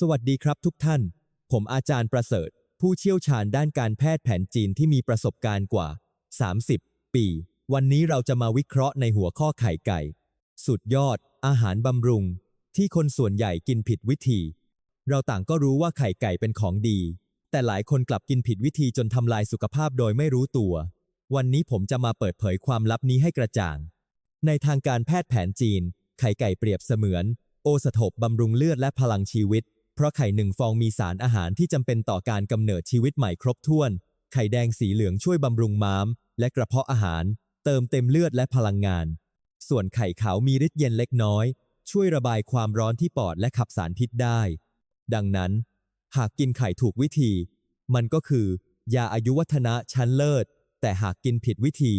สวัสดีครับทุกท่าน ผมอาจารย์ประเสริฐ ผู้เชี่ยวชาญด้านการแพทย์แผนจีนที่มีประสบการณ์กว่า 30 ปี วันนี้เราจะมาวิเคราะห์ในหัวข้อไข่ไก่ สุดยอด อาหารบำรุง ที่คนส่วนใหญ่กินผิดวิธี เราต่างก็รู้ว่าไข่ไก่เป็นของดี แต่หลายคนกลับกินผิดวิธีจนทำลายสุขภาพโดยไม่รู้ตัว วันนี้ผมจะมาเปิดเผยความลับนี้ให้กระจ่าง ในทางการแพทย์แผนจีน ไข่ไก่เปรียบเสมือน โอสถบบำรุงเลือดและพลังชีวิต เพราะไข่หนึ่งฟองมีสารอาหารที่จำเป็นต่อการกำเนิดชีวิตใหม่ครบถ้วน ไข่แดงสีเหลืองช่วยบำรุงม้าม และกระเพาะอาหาร เติมเต็มเลือดและพลังงาน ส่วนไข่ขาวมีฤทธิ์เย็นเล็กน้อย ช่วยระบายความร้อนที่ปอดและขับสารพิษได้ ดังนั้น หากกินไข่ถูกวิธี มันก็คือ ยาอายุวัฒนะชั้นเลิศ แต่หากกินผิดวิธี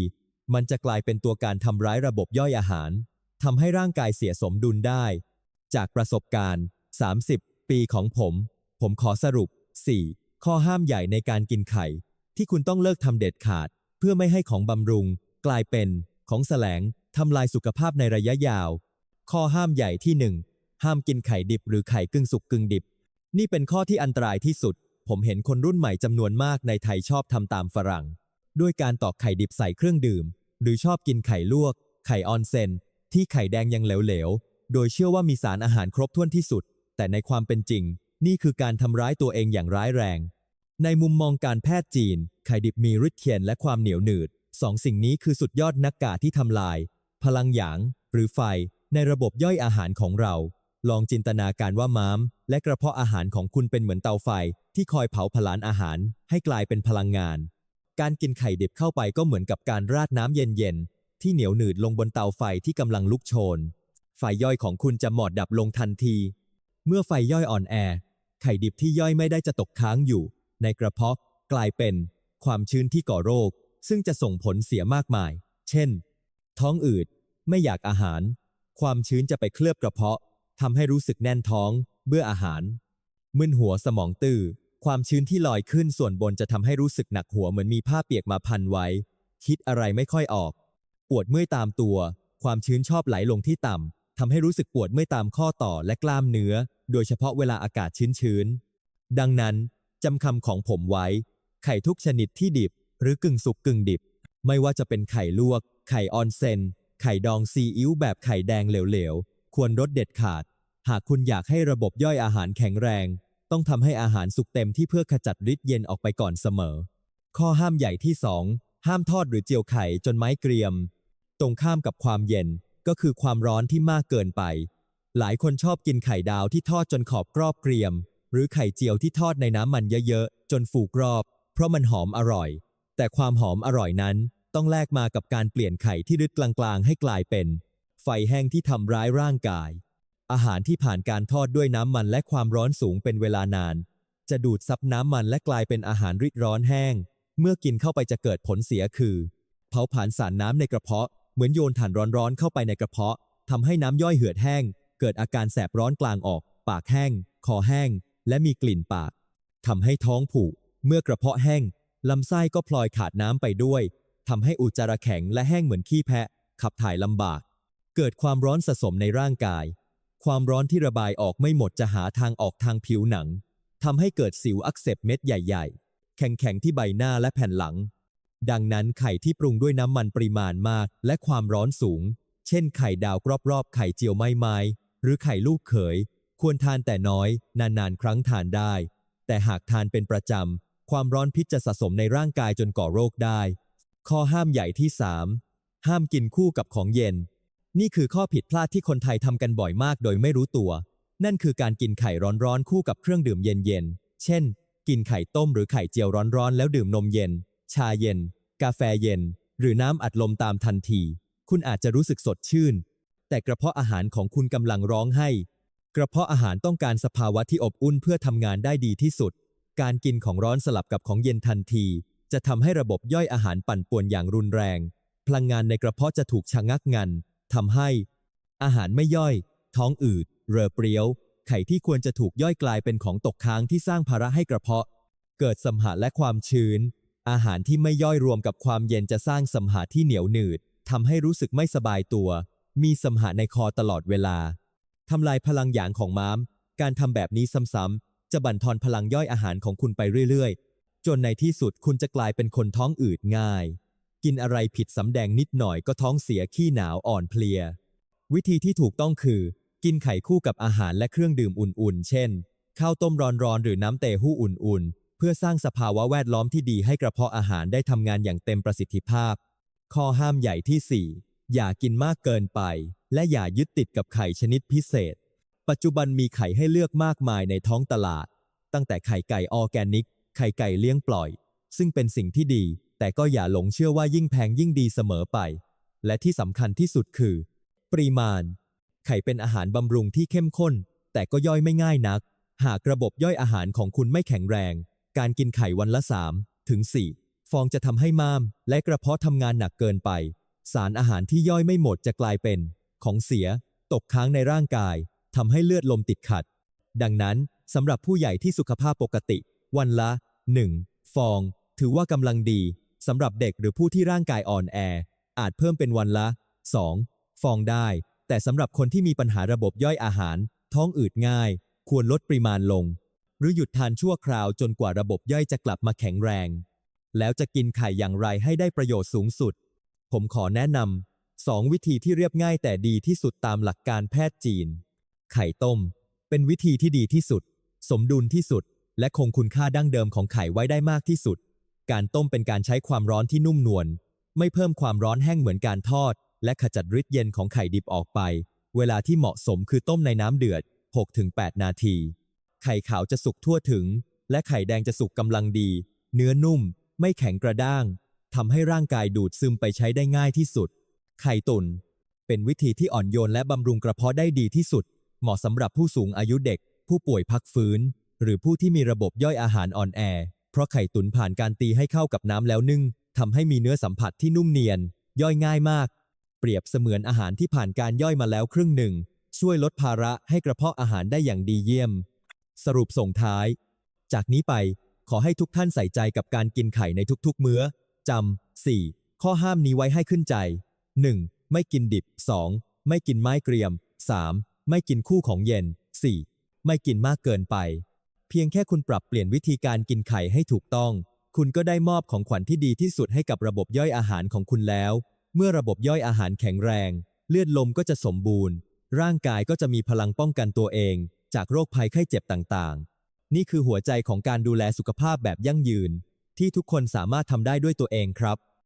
มันจะกลายเป็นตัวการทำร้ายระบบย่อยอาหารทำให้ร่างกายเสียสมดุลได้ จากประสบการณ์ 30 ปีของผม ผมขอสรุป 4. ข้อห้ามใหญ่ในการกินไข่ ที่คุณต้องเลิกทำเด็ดขาด เพื่อไม่ให้ของบำรุง กลายเป็น ของแสลงทำลายสุขภาพในระยะยาว ข้อห้ามใหญ่ที่ 1 ห้ามกินไข่ดิบหรือไข่กึ่งสุกกึ่งดิบ นี่เป็นข้อที่อันตรายที่สุด ผมเห็นคนรุ่นใหม่จำนวนมากในไทยชอบทำตามฝรั่ง ด้วยการตอกไข่ดิบใส่เครื่องดื่ม หรือชอบกินไข่ลวก ไข่ออนเซนที่ไข่แดงยังเหลวๆ โดยเชื่อว่ามีสารอาหารครบถ้วนที่สุด แต่ในความเป็นจริง นี่คือการทำร้ายตัวเองอย่างร้ายแรง ในมุมมองการแพทย์จีน ไข่ดิบมีฤทธิ์เคียนและความเหนียวหนืดสองสิ่งนี้คือสุดยอดนักกาที่ทำลาย พลังหยาง หรือไฟ ในระบบย่อยอาหารของเรา ลองจินตนาการว่าม้าม และกระเพาะอาหารของคุณเป็นเหมือนเตาไฟ ที่คอยเผาผลาญอาหาร ให้กลายเป็นพลังงาน การกินไข่ดิบเข้าไปก็เหมือนกับการราดน้ำเย็นๆที่เหนียวหนืดลงบนเตาไฟที่กำลังลุกโชน ไฟย่อยของคุณจะหมอดดับลงทันที เมื่อไฟย่อยอ่อนแอ ไข่ดิบที่ย่อยไม่ได้จะตกค้างอยู่ ในกระเพาะกลายเป็น ความชื้นที่ก่อโรค ซึ่งจะส่งผลเสียมากมาย เช่น ท้องอืด ไม่อยากอาหาร ความชื้นจะไปเคลือบกระเพาะทำให้รู้สึกแน่นท้อง เบื่ออาหาร มึนหัวสมองตื้อ ความชื้นที่ลอยขึ้นส่วนบนจะทำให้รู้สึกหนักหัวเหมือนมีผ้าเปียกมาพันไว้ คิดอะไรไม่ค่อยออก ปวดเมื่อยตามตัว ความชื้นชอบไหลลงที่ต่ำทำให้รู้สึกปวดเมื่อยตามข้อต่อและกล้ามเนื้อ โดยเฉพาะเวลาอากาศชื้นๆ ดังนั้นจำคำของผมไว้ ไข่ทุกชนิดที่ดิบ หรือกึ่งสุกกึ่งดิบ ไม่ว่าจะเป็นไข่ลวก ไข่ออนเซน ไข่ดองซีอิ๊วแบบไข่แดงเหลวๆ ควรลดเด็ดขาด หากคุณอยากให้ระบบย่อยอาหารแข็งแรง ต้องทำให้อาหารสุกเต็มที่เพื่อขจัดฤทธิ์เย็นออกไปก่อนเสมอ ข้อห้ามใหญ่ที่ 2 ห้ามทอดหรือเจียวไข่จนไม้เกรียม ตรงข้ามกับความเย็นก็คือความร้อนที่มากเกินไป หลายคนชอบกินไข่ดาวที่ทอดจนขอบกรอบเกรียม หรือไข่เจียวที่ทอดในน้ำมันเยอะๆ จนฟูกรอบ เพราะมันหอมอร่อย แต่ความหอมอร่อยนั้นต้องแลกมากับการเปลี่ยนไข่ที่รึดกลางๆ ให้กลายเป็น ไฟแห้งที่ทำร้ายร่างกาย อาหารที่ผ่านการทอดด้วยน้ำมันและความร้อนสูงเป็นเวลานาน จะดูดซับน้ำมันและกลายเป็นอาหารริดร้อนแห้ง เมื่อกินเข้าไปจะเกิดผลเสียคือ เผาผลาญสารน้ำในกระเพาะ เหมือนโยนถ่านร้อนๆเข้าไปในกระเพาะทำให้น้ำย่อยเหือดแห้ง เกิดอาการแสบร้อนกลางออก ปากแห้ง คอแห้ง และมีกลิ่นปากทำให้ท้องผูก เมื่อกระเพาะแห้งลำไส้ก็พลอยขาดน้ำไปด้วยทำให้อุจจาระแข็งและแห้งเหมือนขี้แพะ ขับถ่ายลำบาก เกิดความร้อนสะสมในร่างกาย ความร้อนที่ระบายออกไม่หมดจะหาทางออกทางผิวหนังทำให้เกิดสิวอักเสบเม็ดใหญ่ๆ แข็งๆที่ใบหน้าและแผ่นหลัง ดังนั้นไข่ที่ปรุงด้วยน้ำมันปริมาณมาก และความร้อนสูง เช่นไข่ดาวรอบๆไข่เจียวไม้ไม้ หรือไข่ลูกเขย ควรทานแต่น้อย นานๆ ครั้งทานได้ แต่หากทานเป็นประจำ ความร้อนพิษจะสะสมในร่างกายจนก่อโรคได้ ข้อห้ามใหญ่ที่ 3 ห้ามกินคู่กับของเย็น นี่คือข้อผิดพลาดที่คนไทยทำกันบ่อยมากโดยไม่รู้ตัว นั่นคือการกินไข่ร้อนๆคู่กับเครื่องดื่มเย็นๆ เช่น กินไข่ต้มหรือไข่เจียวร้อนๆ แล้วดื่มนมเย็น ชาเย็น กาแฟเย็น หรือน้ำอัดลมตามทันที คุณอาจจะรู้สึกสดชื่น แต่กระเพาะอาหารของคุณกำลังร้องให้ กระเพาะอาหารต้องการสภาวะที่อบอุ่นเพื่อทำงานได้ดีที่สุด การกินของร้อนสลับกับของเย็นทันที จะทำให้ระบบย่อยอาหารปั่นป่วนอย่างรุนแรง พลังงานในกระเพาะจะถูกชะงักงันทำให้ อาหารไม่ย่อย ท้องอืด เรอเปรี้ยว ไข่ที่ควรจะถูกย่อยกลายเป็นของตกค้างที่สร้างภาระให้กระเพาะ เกิดสัมหะและความชื้น อาหารที่ไม่ย่อยรวมกับความเย็นจะสร้างสัมหะที่เหนียวหนืดทำให้รู้สึกไม่สบายตัว มีสัมหะในคอตลอดเวลา ทำลายพลังหยางของม้าม การทำแบบนี้ซ้ำๆ จะบั่นทอนพลังย่อยอาหารของคุณไปเรื่อยๆ จนในที่สุดคุณจะกลายเป็นคนท้องอืดง่าย กินอะไรผิดสำแดงนิดหน่อยก็ท้องเสียขี้หนาวอ่อนเพลีย วิธีที่ถูกต้องคือ กินไข่คู่กับอาหารและเครื่องดื่มอุ่นๆ เช่น ข้าวต้มร้อนๆ หรือน้ำเต้าหู้อุ่นๆ เพื่อสร้างสภาวะแวดล้อมที่ดีให้กระเพาะอาหารได้ทำงานอย่างเต็มประสิทธิภาพ ข้อห้ามใหญ่ที่ 4 อย่ากินมากเกินไป และอย่ายึดติดกับไข่ชนิดพิเศษ ปัจจุบันมีไข่ให้เลือกมากมายในท้องตลาด ตั้งแต่ไข่ไก่ออร์แกนิก ไข่ไก่เลี้ยงปล่อย ซึ่งเป็นสิ่งที่ดี แต่ก็อย่าหลงเชื่อว่ายิ่งแพงยิ่งดีเสมอไป และที่สำคัญที่สุดคือ ปริมาณ ไข่เป็นอาหารบำรุงที่เข้มข้น แต่ก็ย่อยไม่ง่ายนัก หากระบบย่อยอาหารของคุณไม่แข็งแรง การกินไข่วันละ3ถึง4ฟองจะทำให้ม้าม และกระเพาะทำงานหนักเกินไป สารอาหารที่ย่อยไม่หมดจะกลายเป็น ของเสีย ตกค้างในร่างกายทำให้เลือดลมติดขัด ดังนั้นสำหรับผู้ใหญ่ที่สุขภาพปกติ วันละ 1 ฟอง ถือว่ากำลังดีสำหรับเด็กหรือผู้ที่ร่างกายอ่อนแอ อาจเพิ่มเป็นวันละ 2 ฟองได้ แต่สำหรับคนที่มีปัญหาระบบย่อยอาหาร ท้องอืดง่าย ควรลดปริมาณลง หรือหยุดทานชั่วคราวจนกว่าระบบย่อยจะกลับมาแข็งแรง แล้วจะกินไข่อย่างไรให้ได้ประโยชน์สูงสุด ผมขอแนะนำสองวิธีที่เรียบง่ายแต่ดีที่สุดตามหลักการแพทย์จีน ไข่ต้ม เป็นวิธีที่ดีที่สุด สมดุลที่สุด และคงคุณค่าดั้งเดิมของไข่ไว้ได้มากที่สุด การต้มเป็นการใช้ความร้อนที่นุ่มนวลไม่เพิ่มความร้อนแห้งเหมือนการทอด และขจัดฤทธิ์เย็นของไข่ดิบออกไป เวลาที่เหมาะสมคือต้มในน้ำเดือด 6-8 นาที ไข่ขาวจะสุกทั่วถึง และไข่แดงจะสุกกำลังดี เนื้อนุ่ม ไม่แข็งกระด้าง ทำให้ร่างกายดูดซึมไปใช้ได้ง่ายที่สุด ไข่ตุน เป็นวิธีที่อ่อนโยนและบำรุงกระเพาะได้ดีที่สุด เหมาะสำหรับผู้สูงอายุเด็ก ผู้ป่วยพักฟื้น หรือผู้ที่มีระบบย่อยอาหารอ่อนแอ เพราะไข่ตุนผ่านการตีให้เข้ากับน้ำแล้วนึ่งทำให้มีเนื้อสัมผัสที่นุ่มเนียน ย่อยง่ายมาก เปรียบเสมือนอาหารที่ผ่านการย่อยมาแล้วครึ่งหนึ่ง ช่วยลดภาระให้กระเพาะอาหารได้อย่างดีเยี่ยม สรุปส่งท้าย จากนี้ไปขอให้ทุกท่านใส่ใจกับการกินไข่ในทุกๆ มื้อ จำ 4. ข้อห้ามนี้ไว้ให้ขึ้นใจ 1. ไม่กินดิบ 2. ไม่กินไม้เกรียม 3. ไม่กินคู่ของเย็น 4. ไม่กินมากเกินไป เพียงแค่คุณปรับเปลี่ยนวิธีการกินไข่ให้ถูกต้อง คุณก็ได้มอบของขวัญที่ดีที่สุดให้กับระบบย่อยอาหารของคุณแล้ว เมื่อระบบย่อยอาหารแข็งแรง เลือดลมก็จะสมบูรณ์ ร่างกายก็จะมีพลังป้องกันตัวเอง จากโรคภัยไข้เจ็บต่างๆ นี่คือหัวใจของการดูแลสุขภาพแบบยั่งยืน ที่ทุกคนสามารถทำได้ด้วยตัวเองครับ